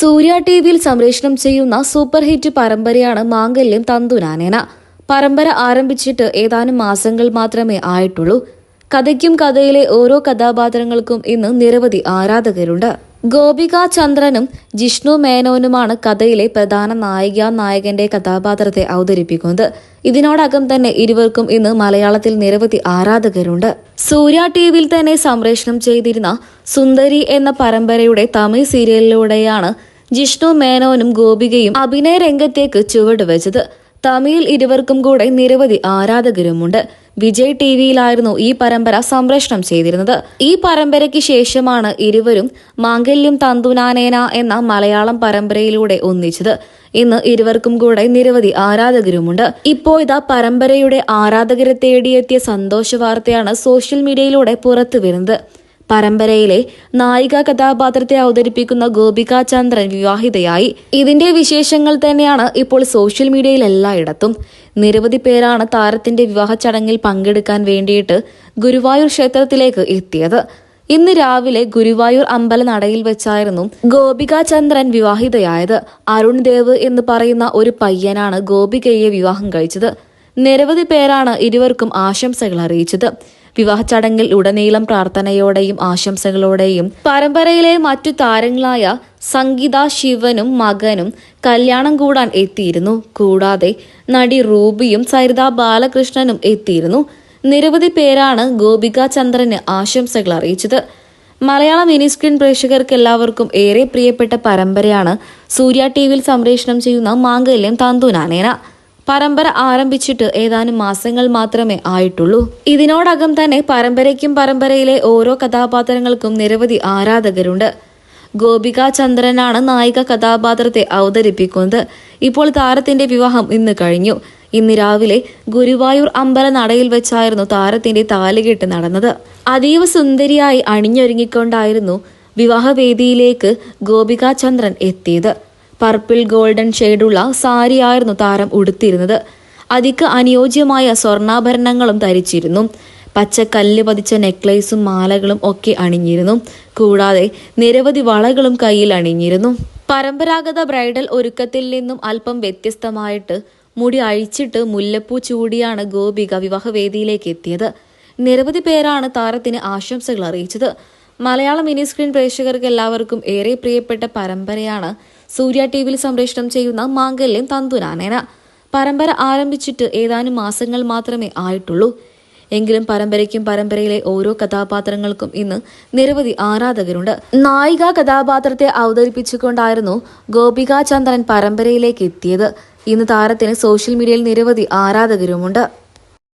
സൂര്യ T വിയിൽ സംപ്രേഷണം ചെയ്യുന്ന സൂപ്പർ ഹിറ്റ് പരമ്പരയാണ് മാംഗല്യം തന്തുനാനേന. പരമ്പര ആരംഭിച്ചിട്ട് ഏതാനും മാസങ്ങൾ മാത്രമേ ആയിട്ടുള്ളൂ. കഥയ്ക്കും കഥയിലെ ഓരോ കഥാപാത്രങ്ങൾക്കും ഇന്ന് നിരവധി ആരാധകരുണ്ട്. ഗോപിക ചന്ദ്രനും ജിഷ്ണു മേനോനുമാണ് കഥയിലെ പ്രധാന നായിക നായകന്റെ കഥാപാത്രത്തെ അവതരിപ്പിക്കുന്നത്. ഇതിനോടകം തന്നെ ഇരുവർക്കും ഇന്ന് മലയാളത്തിൽ നിരവധി ആരാധകരുണ്ട്. സൂര്യ ടി വിയിൽ തന്നെ സംപ്രേഷണം ചെയ്തിരുന്ന സുന്ദരി എന്ന പരമ്പരയുടെ തമിഴ് സീരിയലിലൂടെയാണ് ജിഷ്ണു മേനോനും ഗോപികയും അഭിനയ രംഗത്തേക്ക് ചുവടുവെച്ചത് തമിഴിൽ ഇരുവർക്കും കൂടെ നിരവധി ആരാധകരുമുണ്ട്. വിജയ് ടി വിയിലായിരുന്നു ഈ പരമ്പര സംപ്രേഷണം ചെയ്തിരുന്നത്. ഈ പരമ്പരയ്ക്ക് ശേഷമാണ് ഇരുവരും മാംഗല്യം തന്തുനാനേന എന്ന മലയാളം പരമ്പരയിലൂടെ ഒന്നിച്ചത്. ഇന്ന് ഇരുവർക്കും കൂടെ നിരവധി ആരാധകരുമുണ്ട്. ഇപ്പോ ഇതാ പരമ്പരയുടെ ആരാധകരെ തേടിയെത്തിയ സന്തോഷ വാർത്തയാണ് സോഷ്യൽ മീഡിയയിലൂടെ പുറത്തു വരുന്നത് പരമ്പരയിലെ നായിക കഥാപാത്രത്തെ അവതരിപ്പിക്കുന്ന ഗോപിക ചന്ദ്രൻ വിവാഹിതയായി. ഇതിന്റെ വിശേഷങ്ങൾ തന്നെയാണ് ഇപ്പോൾ സോഷ്യൽ മീഡിയയിൽ എല്ലായിടത്തും. നിരവധി പേരാണ് താരത്തിന്റെ വിവാഹ ചടങ്ങിൽ പങ്കെടുക്കാൻ വേണ്ടിയിട്ട് ഗുരുവായൂർ ക്ഷേത്രത്തിലേക്ക് എത്തിയത്. ഇന്ന് രാവിലെ ഗുരുവായൂർ അമ്പല നടയിൽ വെച്ചായിരുന്നു ഗോപിക ചന്ദ്രൻ വിവാഹിതയായത്. അരുൺ ദേവ് എന്ന് പറയുന്ന ഒരു പയ്യനാണ് ഗോപികയെ വിവാഹം കഴിച്ചത്. നിരവധി പേരാണ് ഇരുവർക്കും ആശംസകൾ അറിയിച്ചത്. വിവാഹ ചടങ്ങിൽ ഉടനീളം പ്രാർത്ഥനയോടെയും ആശംസകളോടെയും പരമ്പരയിലെ മറ്റു താരങ്ങളായ സംഗീത ശിവനും മകനും കല്യാണം കൂടാൻ എത്തിയിരുന്നു. കൂടാതെ നടി റൂബിയും സരിത ബാലകൃഷ്ണനും എത്തിയിരുന്നു. നിരവധി പേരാണ് ഗോപിക ചന്ദ്രന് ആശംസകൾ അറിയിച്ചത്. മലയാള മിനി സ്ക്രീൻ പ്രേക്ഷകർക്ക് എല്ലാവർക്കും ഏറെ പ്രിയപ്പെട്ട പരമ്പരയാണ് സൂര്യ ടി വിയിൽ സംപ്രേഷണം ചെയ്യുന്ന മാംഗല്യം തന്തുനാനേന. പരമ്പര ആരംഭിച്ചിട്ട് ഏതാനും മാസങ്ങൾ മാത്രമേ ആയിട്ടുള്ളൂ. ഇതിനോടകം തന്നെ പരമ്പരയ്ക്കും പരമ്പരയിലെ ഓരോ കഥാപാത്രങ്ങൾക്കും നിരവധി ആരാധകരുണ്ട്. ഗോപിക ചന്ദ്രനാണ് നായിക കഥാപാത്രത്തെ അവതരിപ്പിക്കുന്നത്. ഇപ്പോൾ താരത്തിന്റെ വിവാഹം ഇന്ന് കഴിഞ്ഞു. ഇന്ന് രാവിലെ ഗുരുവായൂർ അമ്പല നടയിൽ വെച്ചായിരുന്നു താരത്തിന്റെ താലികെട്ട് നടന്നത്. അതീവ സുന്ദരിയായി അണിഞ്ഞൊരുങ്ങിക്കൊണ്ടായിരുന്നു വിവാഹവേദിയിലേക്ക് ഗോപിക ചന്ദ്രൻ എത്തിയത്. പർപ്പിൾ ഗോൾഡൻ ഷെയ്ഡുള്ള സാരിയായിരുന്നു താരം ഉടുത്തിരുന്നത്. അതിക്ക് അനുയോജ്യമായ സ്വർണാഭരണങ്ങളും ധരിച്ചിരുന്നു. പച്ച കല്ല് പതിച്ച നെക്ലേസും മാലകളും ഒക്കെ അണിഞ്ഞിരുന്നു. കൂടാതെ നിരവധി വളകളും കയ്യിൽ അണിഞ്ഞിരുന്നു. പരമ്പരാഗത ബ്രൈഡൽ ഒരുക്കത്തിൽ നിന്നും അല്പം വ്യത്യസ്തമായിട്ട് മുടി അഴിച്ചിട്ട് മുല്ലപ്പൂ ചൂടിയാണ് ഗോപിക വിവാഹവേദിയിലേക്ക് എത്തിയത്. നിരവധി പേരാണ് താരത്തിന് ആശംസകൾ അറിയിച്ചത്. മലയാള മിനി സ്ക്രീൻ പ്രേക്ഷകർക്ക് എല്ലാവർക്കും ഏറെ പ്രിയപ്പെട്ട പരമ്പരയാണ് സൂര്യ ടി വിയിൽ സംപ്രേഷണം ചെയ്യുന്ന മാംഗല്യം തന്തുനാനേന പരമ്പര ആരംഭിച്ചിട്ട് ഏതാനും മാസങ്ങൾ മാത്രമേ ആയിട്ടുള്ളൂ. എങ്കിലും പരമ്പരയ്ക്കും പരമ്പരയിലെ ഓരോ കഥാപാത്രങ്ങൾക്കും ഇന്ന് നിരവധി ആരാധകരുണ്ട്. നായിക കഥാപാത്രത്തെ അവതരിപ്പിച്ചുകൊണ്ടായിരുന്നു ഗോപിക ചന്ദ്രൻ പരമ്പരയിലേക്ക് എത്തിയത്. ഇന്ന് താരത്തിന് സോഷ്യൽ മീഡിയയിൽ നിരവധി ആരാധകരുമുണ്ട്.